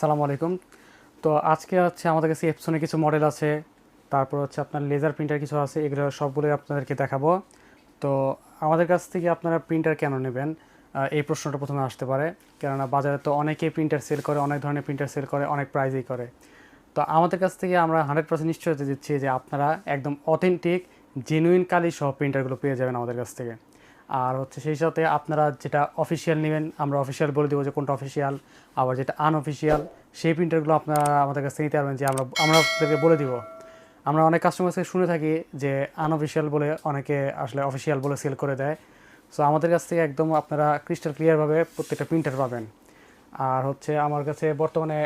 সালামু আলাইকুম। তো আজকে হচ্ছে আমাদের কাছে এপসনের কিছু মডেল আছে, তারপর হচ্ছে আপনার লেজার প্রিন্টার কিছু আছে, এগুলো সবগুলোই আপনাদেরকে দেখাবো। তো আমাদের কাছ থেকে আপনারা প্রিন্টার কেন নেবেন? এই প্রশ্নটা প্রথমে আসতে পারে, কেননা বাজারে তো অনেকেই প্রিন্টার সেল করে, অনেক ধরনের প্রিন্টার সেল করে, অনেক প্রাইজেই করে। তো আমাদের কাছ থেকে আমরা হান্ড্রেড পার্সেন্ট নিশ্চয়তা দিচ্ছি যে আপনারা একদম অথেন্টিক জেনুইন কালি সহ প্রিন্টারগুলো পেয়ে যাবেন আমাদের কাছ থেকে। আর হচ্ছে সেই সাথে আপনারা যেটা অফিসিয়াল নেবেন আমরা অফিসিয়াল বলে দেবো যে কোনটা অফিসিয়াল আবার যেটা আনঅফিসিয়াল সেই প্রিন্টারগুলো আপনারা আমাদের কাছে নিতে পারবেন যে আমরা আমরা আপনাদেরকে বলে দিব। আমরা অনেক কাস্টমার থেকে শুনে থাকি যে আনঅফিসিয়াল বলে অনেকে আসলে অফিসিয়াল বলে সেল করে দেয়। সো আমাদের কাছ থেকে একদম আপনারা ক্রিস্টাল ক্লিয়ারভাবে প্রত্যেকটা প্রিন্টার পাবেন। আর হচ্ছে আমার কাছে বর্তমানে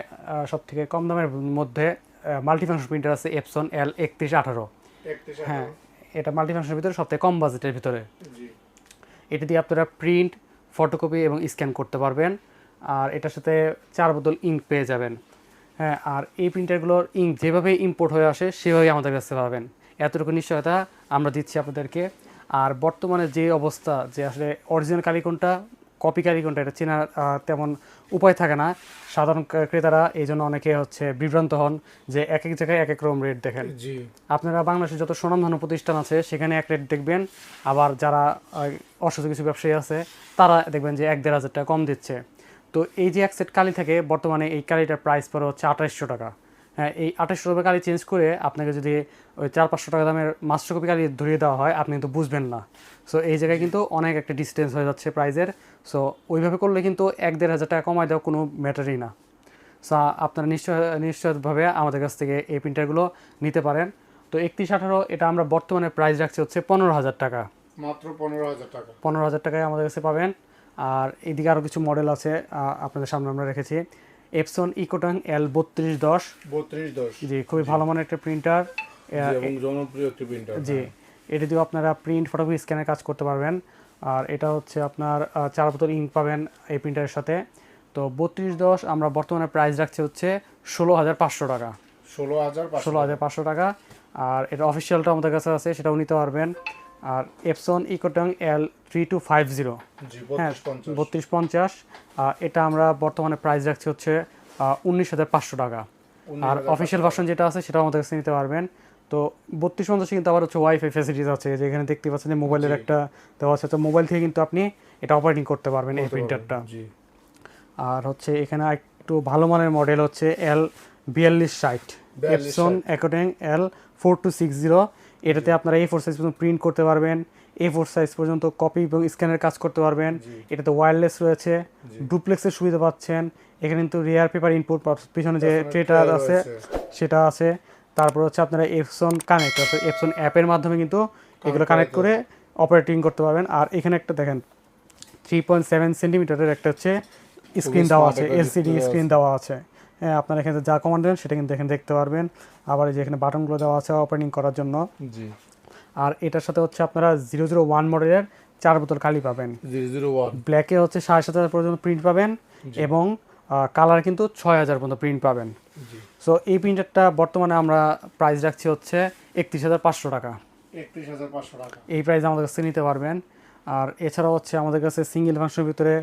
সব থেকে কম দামের মধ্যে মাল্টিফাংশন প্রিন্টার আছে এপসন এল একত্রিশ আঠারো। হ্যাঁ এটা মাল্টিফাংশনের ভিতরে সবথেকে কম বাজেটের ভিতরে। এটা দিয়ে আপনারা প্রিন্ট ফটোকপি এবং স্ক্যান করতে পারবেন। আর এটার সাথে চার বোতল ইঙ্ক পেয়ে যাবেন। হ্যাঁ আর এই প্রিন্টারগুলোর ইঙ্ক যেভাবে ইম্পোর্ট হয়ে আসে সেভাবেই আমাদের কাছে পাবেন। এতটুকু নিশ্চয়তা আমরা দিচ্ছি আপনাদেরকে। আর বর্তমানে যে অবস্থা, যে আসলে অরিজিনাল কালি কোনটা কপি কালি কোনটা এটা চেনার তেমন উপায় থাকে না। সাধারণ ক্রেতারা এই জন্য অনেকে হচ্ছে বিভ্রান্ত হন যে এক এক জায়গায় এক এক রকম রেট দেখেন। জি। আপনারা বাংলাদেশে যত স্বনামধন্য প্রতিষ্ঠান আছে সেখানে এক রেট দেখবেন। আবার যারা অসুস্থ কিছু ব্যবসায়ী আছে তারা দেখবেন যে এক দেড় হাজার টাকা কম দিচ্ছে। তো এই যে এক সেট কালি থাকে বর্তমানে এই কালিটার প্রাইস পরে হচ্ছে আঠাশশো টাকা। এই আঠাশশো টাকা কালি চেঞ্জ করে আপনাকে যদি ওই চার পাঁচশো টাকা দামের মাস্টার কপি কালি ধরিয়ে দেওয়া হয় আপনি কিন্তু বুঝবেন না। সো এই জায়গায় কিন্তু অনেক একটা ডিস্টেন্স হয়ে যাচ্ছে প্রাইজের সো ওইভাবে করলে কিন্তু এক দেড় হাজার টাকা কমায় দেওয়া কোনো ম্যাটারই না। সো আপনারা নিশ্চয় নিশ্চয়ভাবে আমাদের কাছ থেকে এই প্রিন্টারগুলো নিতে পারেন। তো একত্রিশ আঠারো এটা আমরা বর্তমানে প্রাইস রাখছি হচ্ছে পনেরো হাজার টাকা। মাত্র পনেরো হাজার টাকা। পনেরো হাজার টাকায় আমাদের কাছে পাবেন। আর এদিকে আরও কিছু মডেল আছে আপনাদের সামনে আমরা রেখেছি। এপসন ইকোটাং এল বত্রিশ দশ। বত্রিশ দশ। জি খুবই ভালো মানের একটা প্রিন্টার এবং জনপ্রিয় একটি প্রিন্টার জি এটা দিয়েও আপনারা প্রিন্ট ফটোকপি স্ক্যানের কাজ করতে পারবেন। আর এটা হচ্ছে আপনার চার বোতল ইঙ্ক পাবেন এই প্রিন্টারের সাথে। তো বত্রিশ দশ আমরা বর্তমানে প্রাইস রাখছি হচ্ছে ষোলো হাজার পাঁচশো টাকা। ষোলো হাজার ষোলো হাজার পাঁচশো টাকা। আর এটা অফিসিয়ালটা আমাদের কাছে আছে সেটাও নিতে পারবেন। আর Epson EcoTank L three two five zero হ্যাঁ বত্রিশ পঞ্চাশ। এটা আমরা বর্তমানে প্রাইস রাখছি হচ্ছে উনিশ হাজার পাঁচশো টাকা। আর অফিসিয়াল ভার্সন যেটা আছে সেটাও আমাদের কাছে নিতে পারবেন। তো বত্রিশ পঞ্চাশে কিন্তু আবার হচ্ছে ওয়াইফাই ফ্যাসিলিটিস আছে যেখানে দেখতে পাচ্ছেন যে মোবাইলের একটা দেওয়া আছে। তো মোবাইল থেকে কিন্তু আপনি এটা অপারেটিং করতে পারবেন এই প্রিন্টারটা জি। আর হচ্ছে এখানে একটু ভালো মানের মডেল হচ্ছে এল বিয়াল্লিশ ষাট। 42 Epson EcoTank L four two six zero এটাতে আপনারা এ ফোর সাইজ পর্যন্ত প্রিন্ট করতে পারবেন। এ ফোর সাইজ পর্যন্ত কপি এবং স্ক্যানের কাজ করতে পারবেন। এটাতে ওয়্যারলেস রয়েছে। ডুপ্লেক্সের সুবিধা পাচ্ছেন। এখানে কিন্তু রেয়ার পেপার ইনপুট পিছনে যে তারপরে ট্রেটা আছে সেটা আছে। তারপর হচ্ছে আপনারা এপসন কানেক্ট অর্থাৎ এপসন অ্যাপের মাধ্যমে কিন্তু এগুলো কানেক্ট করে অপারেটিং করতে পারবেন। আর এখানে একটা দেখেন থ্রি পয়েন্ট সেভেন সেন্টিমিটারের একটা হচ্ছে স্ক্রিন দেওয়া আছে এলসিডি স্ক্রিন দেওয়া আছে। আপনারা এখানে যা কমান্ড দেন সেটা কিন্তু এখানে দেখতে পারবেন। আবার এই যে এখানে বাটনগুলো দেওয়া আছে অপারেটিং করার জন্য। জি। আর এটার সাথে হচ্ছে আপনারা জিরো জিরো ওয়ান মডেলের চার বোতল কালি পাবেন। ব্ল্যাকে হচ্ছে সাড়ে সাত হাজার পর্যন্ত প্রিন্ট পাবেন এবং কালার কিন্তু ছয় হাজার পর্যন্ত প্রিন্ট পাবেন। জি। সো এই প্রিন্টারটা বর্তমানে আমরা প্রাইস রাখছি হচ্ছে একত্রিশ হাজার পাঁচশো টাকা। একত্রিশ হাজার পাঁচশো টাকা। এই প্রাইস আমাদের কাছে নিতে পারবেন। আর এছাড়াও হচ্ছে আমাদের কাছে সিঙ্গেল ফাংশনের ভিতরে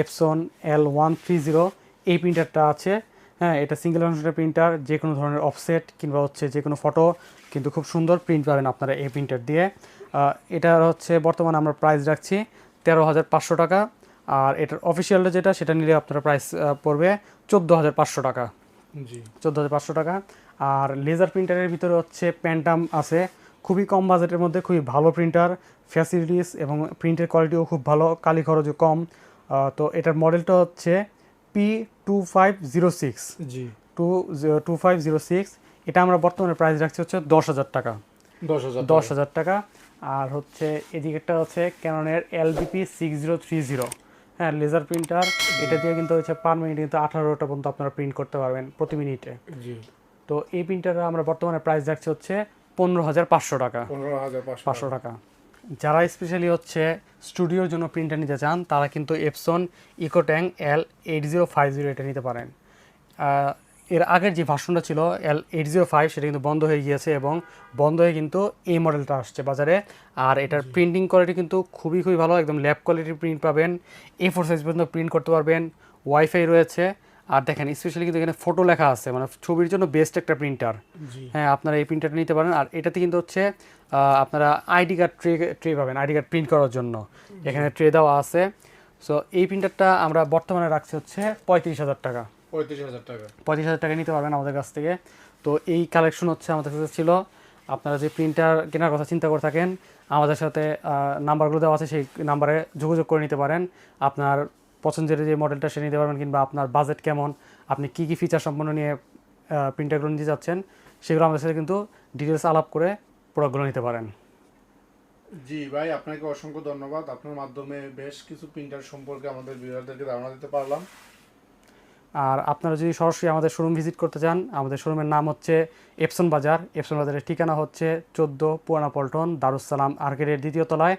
Epson L one three zero এই প্রিন্টারটা আছে। হ্যাঁ এটা সিঙ্গেল ফাংশনের প্রিন্টার যে কোনো ধরনের অফসেট কিংবা হচ্ছে যে কোনো ফটো কিন্তু খুব সুন্দর প্রিন্ট পাবেন আপনারা এই প্রিন্টার দিয়ে। এটার হচ্ছে বর্তমানে আমরা প্রাইস রাখছি তেরো হাজার পাঁচশো টাকা আর এটার অফিসিয়ালটা যেটা সেটা নিলে আপনার প্রাইস পড়বে চোদ্দ হাজার পাঁচশো টাকা। জি। চোদ্দ হাজার পাঁচশো টাকা। আর লেজার প্রিন্টারের ভিতরে হচ্ছে প্যান্টাম আছে খুবই কম বাজেটের মধ্যে খুবই ভালো প্রিন্টার ফ্যাসিলিটিস এবং প্রিন্টের কোয়ালিটিও খুব ভালো কালি খরচও কম। তো এটার মডেলটা হচ্ছে P two five zero six G. Two two five zero six এটা আমরা বর্তমানে প্রাইস রাখছি হচ্ছে দশ হাজার টাকা। দশ হাজার টাকা। আর হচ্ছে এদিকেরটা হচ্ছে ক্যাননের LBP six zero three zero হ্যাঁ লেজার প্রিন্টার এটা দিয়ে কিন্তু হচ্ছে পার মিনিট কিন্তু আঠারোটা পর্যন্ত আপনারা প্রিন্ট করতে পারবেন প্রতি মিনিটে জি। তো এই প্রিন্টারের আমরা বর্তমানে প্রাইস রাখছি হচ্ছে পনেরো হাজার পাঁচশো টাকা। পনেরো হাজার পাঁচশো টাকা। যারা স্পেশালি হচ্ছে স্টুডিওর জন্য প্রিন্টার নিতে চান তারা কিন্তু Epson EcoTank L eight zero five zero এটা নিতে পারেন। এর আগের যে ভার্সনটা ছিল এল এইট জিরো ফাইভ সেটা কিন্তু বন্ধ হয়ে গিয়েছে এবং বন্ধ হয়ে কিন্তু এই মডেলটা আসছে বাজারে। আর এটার প্রিন্টিং কোয়ালিটি কিন্তু খুবই খুবই ভালো একদম ল্যাব কোয়ালিটির প্রিন্ট পাবেন এ ফোর সাইজ পর্যন্ত প্রিন্ট করতে পারবেন ওয়াইফাই রয়েছে আর দেখেন স্পেশালি কিন্তু এখানে ফটো লেখা আছে মানে ছবির জন্য বেস্ট একটা প্রিন্টার হ্যাঁ আপনারা এই প্রিন্টারটা নিতে পারেন আর এটাতে কিন্তু হচ্ছে আপনারা আইডি কার্ড ট্রে ট্রে পাবেন আইডি কার্ড প্রিন্ট করার জন্য। এখানে ট্রে দেওয়া আছে। সো এই প্রিন্টারটা আমরা বর্তমানে রাখছি হচ্ছে পঁয়ত্রিশ হাজার টাকা। পঁয়ত্রিশ হাজার টাকা। পঁয়ত্রিশ হাজার টাকা নিতে পারবেন আমাদের কাছ থেকে। তো এই কালেকশন হচ্ছে আমাদের কাছে ছিল। আপনারা যে প্রিন্টার কেনার কথা চিন্তা করে থাকেন আমাদের সাথে নাম্বারগুলো দেওয়া আছে সেই নাম্বারে যোগাযোগ করে নিতে পারেন। আপনার পছন্দের যে মডেলটা সে নিতে পারবেন কিংবা আপনার বাজেট কেমন আপনি কী কী ফিচার সম্পন্ন নিয়ে প্রিন্টারগুলো নিতে যাচ্ছেন সেগুলো আমাদের সাথে কিন্তু ডিটেলস আলাপ করে প্রোডাক্টগুলো নিতে পারেন। জি ভাই আপনাকে অসংখ্য ধন্যবাদ। আপনার মাধ্যমে বেশ কিছু প্রিন্টার সম্পর্কে আমাদের ভিউয়ারদেরকে ধারণা দিতে পারলাম। আর আপনারা যদি সরাসরি আমাদের শোরুম ভিজিট করতে চান আমাদের শোরুমের নাম হচ্ছে এপসন বাজার এপসন বাজারের ঠিকানা হচ্ছে চোদ্দ পুরানা পল্টন দারুসালাম আর্কেডের দ্বিতীয় তলায়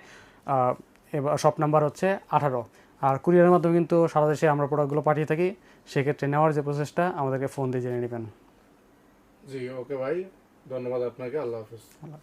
এবার শপ নাম্বার হচ্ছে আঠারো। আর কুরিয়ারের মাধ্যমে কিন্তু সারা দেশে আমরা প্রোডাক্টগুলো পাঠিয়ে থাকি সেক্ষেত্রে নেওয়ার যে প্রসেসটা আমাদেরকে ফোন দিয়ে জেনে নেবেন। জি ওকে ভাই। ধন্যবাদ আপনাকে আল্লাহ হাফিজ। আল্লাহ